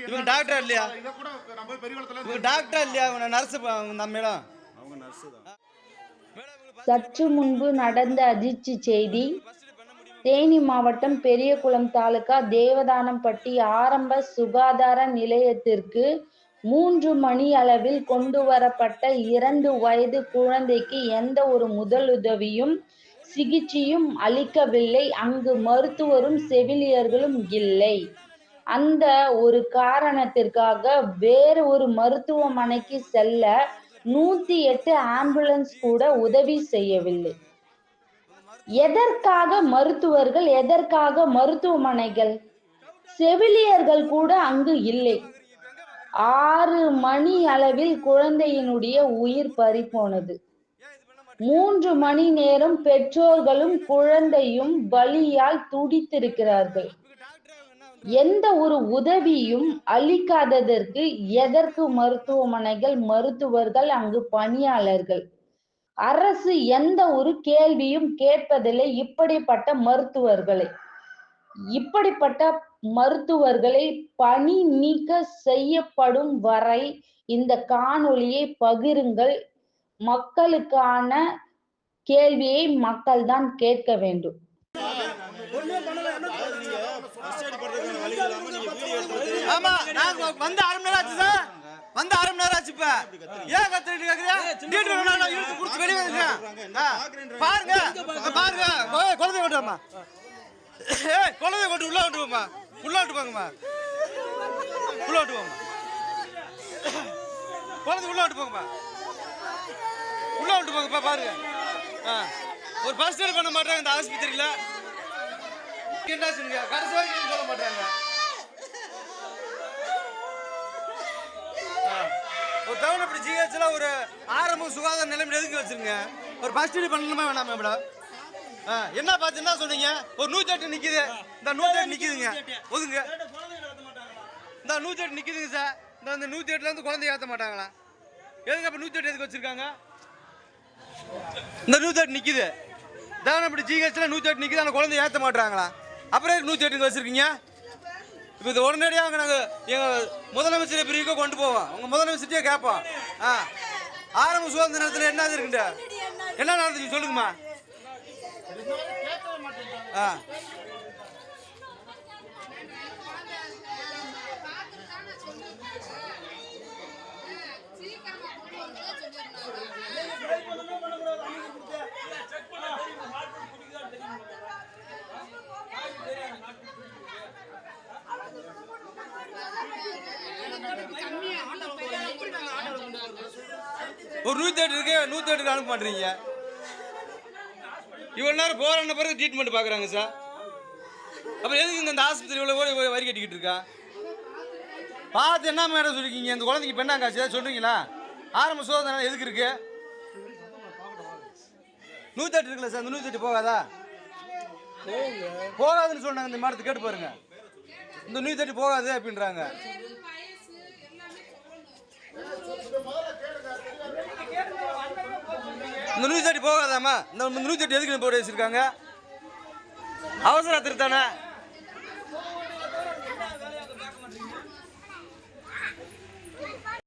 இவங்க டாக்டர் இல்லையா? இதை கூட நம்ம பெரிய குளத்துல இவங்க டாக்டர் இல்லையா? இவங்க நர்ஸ் நம்ம மேடம் சற்று முன்பு நடந்த அதிர்ச்சி செய்தி தேனி மாவட்டம் பெரியகுளம் தாலுகா தேவதானம்பட்டி ஆரம்ப சுகாதார நிலையத்திற்கு மூன்று மணி அளவில் கொண்டு வரப்பட்ட இரண்டு வயது குழந்தைக்கு எந்த ஒரு முதலுதவியும் சிகிச்சையும் அளிக்கவில்லை. அங்கு மருத்துவரும் செவிலியர்களும் இல்லை. அந்த ஒரு காரணத்திற்காக வேறு ஒரு மருத்துவமனைக்கு செல்ல நூத்தி எட்டு ஆம்புலன்ஸ் கூட உதவி செய்யவில்லை. எதற்காக மருத்துவர்கள் எதற்காக மருத்துவமனைகள்? செவிலியர்கள் கூட அங்கு இல்லை. ஆறு மணி அளவில் குழந்தையினுடைய உயிர் பறிபோனது. மூன்று மணி நேரம் பெற்றோர்களும் குழந்தையும் வலியால் துடித்திருக்கிறார்கள். எந்த ஒரு உதவியும் அளிக்காததற்கு எதற்கு மருத்துவமனைகள் மருத்துவர்கள் அங்கு பணியாளர்கள்? அரசு எந்த ஒரு கேள்வியும் கேட்பதில்லை. இப்படிப்பட்ட மருத்துவர்களை இப்படிப்பட்ட மருத்துவர்களை பணி நீக்க செய்யப்படும் வரை இந்த காணொளியை பகிருங்கள். மக்களுக்கான கேள்வியை மக்கள்தான் கேட்க வேண்டும். ஆமா நாங்க வந்து அரை மணி நேரம் ஆச்சு சார். வந்து அரை மணி நேரம் ஆச்சு இப்ப. ஏன் கத்துட்டு கேக்குறியா இழுத்து குடிச்சு வெளியே வந்துருக்கேன் பாருங்க பாருங்க. ஓய், குழந்தைய கொண்டு வாம்மா ஏய் குழந்தைய கொண்டு உள்ள விட்டு போமா உள்ள விட்டு போங்கம்மா உள்ள விட்டு போமா குழந்தை உள்ள விட்டு போங்கம்மா உள்ள விட்டு போங்கப்பா பாருங்க. ஒரு எய்ட் பண்ண மாட்டாங்க இந்த ஆஸ்பத்திரியில. கடைசி வரைக்கும் சொல்ல மாட்டாங்க. ஒரு தவணைப்படி ஜிஹெச்ல ஒரு ஆரம்ப சுகாதார நிலையம் எதுக்கு வச்சிருங்க? ஒரு ஃபர்ஸ்ட் எய்ட் பண்ணணுமா வேணாமா மேடம்? ஆ, என்ன பார்த்தீங்கன்னா சொன்னீங்க ஒரு நூத்தி எட்டு நிக்குது. இந்த நூத்தி எட்டு நிக்குதுங்க. ஒதுங்க. இந்த நூத்தி எட்டு நிக்குதுங்க சார் இந்த இந்த நூத்தி எட்டுல இருந்து குழந்தை ஏத்த மாட்டாங்களா? எதுங்க அப்ப நூத்தி எட்டு எதுக்கு வச்சிருக்காங்க? இந்த நூத்தி எட்டு நிக்குது இப்படி ஜிஹெச்ல நூத்தி எட்டு நிக்குது அந்த குழந்தை ஏத்த மாட்டாங்களா? அப்புறம் நூற்றி நூத்தி எட்டுக்கு வச்சிருக்கீங்க? இப்போ இது உடனடியாக நாங்கள் எங்கள் முதலமைச்சர் பிரிவுக்கு கொண்டு போவோம். உங்கள் முதலமைச்சர்கிட்டயே கேட்போம். ஆ. ஆரம்ப சுதந்திர நேரத்தில் என்ன இருக்குண்ட என்ன நடந்துச்சு? சொல்லுங்கம்மா. ஆ. ஒரு நூற்றி எட்டு இருக்கு நூற்றி எட்டுக்கு அனுப்ப மாட்டீங்க இவ்வளோ நேரம் போராடின பிறகு ட்ரீட்மெண்ட் பார்க்குறாங்க சார் அப்புறம் எதுக்கு இந்த ஆஸ்பத்திரி இவ்வளோ கூட வரி கட்டிக்கிட்டு இருக்கா? பார்த்து என்ன மேடம் சொல்லிருக்கீங்க? இந்த குழந்தைக்கு இப்போ என்ன காசு ஏதாவது சொல்றீங்களா? ஆரம்ப சோதனை எதுக்கு இருக்கு? நூற்றி எட்டு இருக்குல்ல சார் இந்த நூற்றி எட்டு போகாதா? போகாதுன்னு சொன்னாங்க இந்த மேடத்தை கேட்டு பாருங்க. இந்த நூற்றி எட்டு போகாது அப்படின்றாங்க. இந்த நூற்றி தட்டி போகாதாம்மா இந்த நூற்றி தட்டி எதுக்கு போட வச்சுருக்காங்க? அவசர திருத்தானே